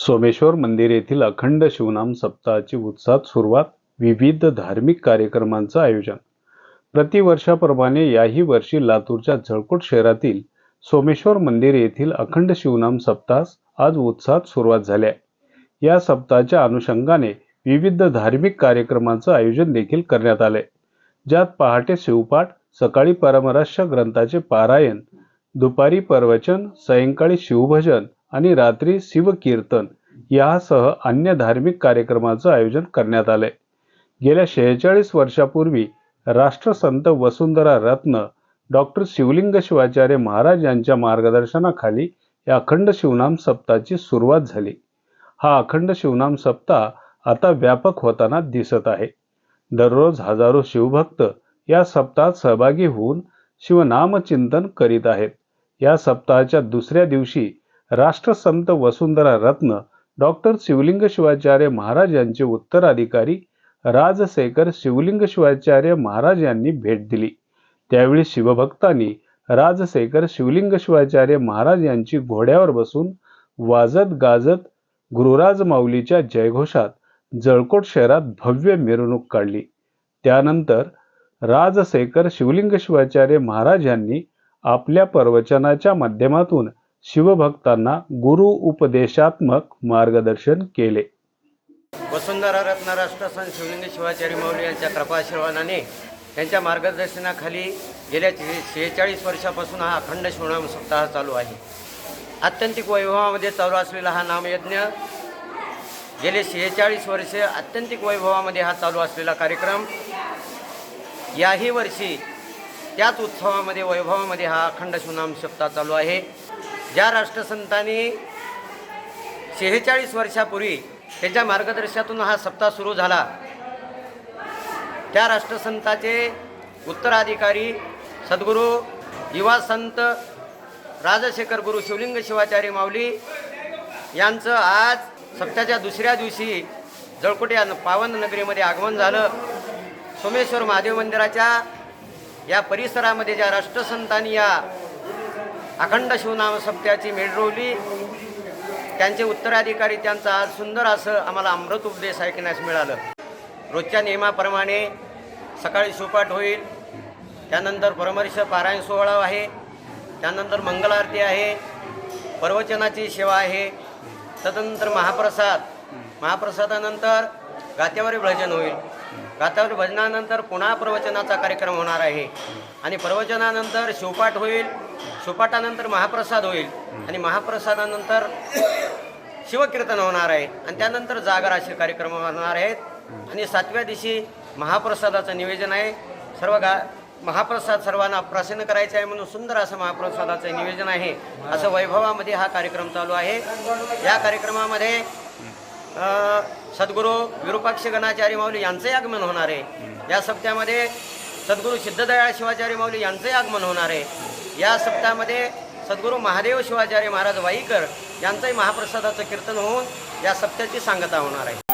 सोमेश्वर मंदिर येथील अखंड शिवनाम सप्ताहाची उत्साहात सुरुवात विविध धार्मिक कार्यक्रमांचं आयोजन. प्रतिवर्षाप्रमाणे याही वर्षी लातूरच्या जळकोट शहरातील सोमेश्वर मंदिर येथील अखंड शिवनाम सप्ताहास आज उत्साहात सुरुवात झाली आहे. या सप्ताहाच्या अनुषंगाने विविध धार्मिक कार्यक्रमांचं आयोजन देखील करण्यात आले ज्यात पहाटे शिवपाठ सकाळी परमराश्य ग्रंथाचे पारायण दुपारी प्रवचन सायंकाळी शिवभजन आणि रात्री शिवकीर्तन यासह अन्य धार्मिक कार्यक्रमाचं आयोजन करण्यात आले गेल्या शेहेचाळीस वर्षापूर्वी राष्ट्रसंत वसुंधरा रत्न डॉक्टर शिवलिंग शिवाचार्य महाराज यांच्या मार्गदर्शनाखाली या अखंड शिवनाम सप्ताची सुरुवात झाली. हा अखंड शिवनाम सप्ताह आता व्यापक होताना दिसत आहे. दररोज हजारो शिवभक्त या सप्ताहात सहभागी होऊन शिवनामचिंतन करीत आहेत. या सप्ताहाच्या दुसऱ्या दिवशी राष्ट्रसंत वसुंधरा रत्न डॉक्टर शिवलिंग शिवाचार्य महाराज यांचे उत्तराधिकारी राजशेखर शिवलिंग शिवाचार्य महाराज यांनी भेट दिली. त्यावेळी शिवभक्तांनी राजशेखर शिवलिंग शिवाचार्य महाराज यांची घोड्यावर बसून वाजत गाजत गुरुराज माऊलीच्या जयघोषात जळकोट शहरात भव्य मिरवणूक काढली. त्यानंतर राजशेखर शिवलिंग शिवाचार्य महाराज यांनी आपल्या प्रवचनाच्या माध्यमातून शिवभक्तांना गुरु उपदेशात्मक मार्गदर्शन केले. वसुंधरा रत्न राष्ट्रसंत शिवलिंग शिवाचार्य मौली यांच्या कृपाशीर्वादाने त्यांच्या मार्गदर्शनाखाली गेल्या शेहेचाळीस वर्षापासून हा अखंड शिवनाम सप्ताह चालू आहे. आत्यंतिक वैभवामध्ये चालू असलेला हा नामयज्ञ गेले शेहेचाळीस वर्षे आत्यंतिक वैभवामध्ये हा चालू असलेला कार्यक्रम याही वर्षी त्याच उत्सवामध्ये वैभवामध्ये हा अखंड शिवनाम सप्ताह चालू आहे. ज्या राष्ट्रसंतांनी शेहेचाळीस वर्षापूर्वी त्यांच्या मार्गदर्शनातून हा सप्ताह सुरू झाला त्या राष्ट्रसंताचे उत्तराधिकारी सद्गुरू युवा संत राजशेखर गुरु शिवलिंग शिवाचार्य माऊली यांचं आज सप्ताहाच्या दुसऱ्या दिवशी जळकोट या पावन नगरीमध्ये आगमन झालं. सोमेश्वर महादेव मंदिराच्या या परिसरामध्ये ज्या राष्ट्रसंतांनी या अखंड शिवनाम सप्त्याची मेढरवली त्यांचे उत्तराधिकारी त्यांचा आज सुंदर असं आम्हाला अमृत उपदेश ऐकण्यास मिळालं. रोजच्या नियमाप्रमाणे सकाळी शिवपाठ होईल. त्यानंतर परमर्श पारायण सोहळा आहे. त्यानंतर मंगल आरती आहे. प्रवचनाची सेवा आहे. तदनंतर महाप्रसाद. महाप्रसादानंतर गात्यावरी भजन होईल. गात्यावरी भजनानंतर पुन्हा प्रवचनाचा कार्यक्रम होणार आहे. आणि प्रवचनानंतर शिवपाठ होईल. शिवपाठानंतर महाप्रसाद होईल आणि महाप्रसादानंतर शिवकीर्तन होणार आहे आणि त्यानंतर जागर असे कार्यक्रम होणार आहेत. आणि सातव्या दिवशी महाप्रसादाचं निवेदन आहे. सर्व गा महाप्रसाद सर्वांना प्रसन्न करायचं आहे म्हणून सुंदर असं महाप्रसादाचं निवेदन आहे. असं वैभवामध्ये हा कार्यक्रम चालू आहे. या कार्यक्रमामध्ये सद्गुरू विरूपाक्ष गणाचार्य माऊली यांचंही आगमन होणार आहे. या सप्त्यामध्ये सद्गुरू सिद्धदयाळ शिवाचार्य माऊली यांचंही आगमन होणार आहे. या सप्ताहामध्ये सद्गुरू महादेव शिवाचार्य महाराज वाईकर यांचंही महाप्रसादाचं कीर्तन होऊन या सप्त्याची सांगता होणार आहे.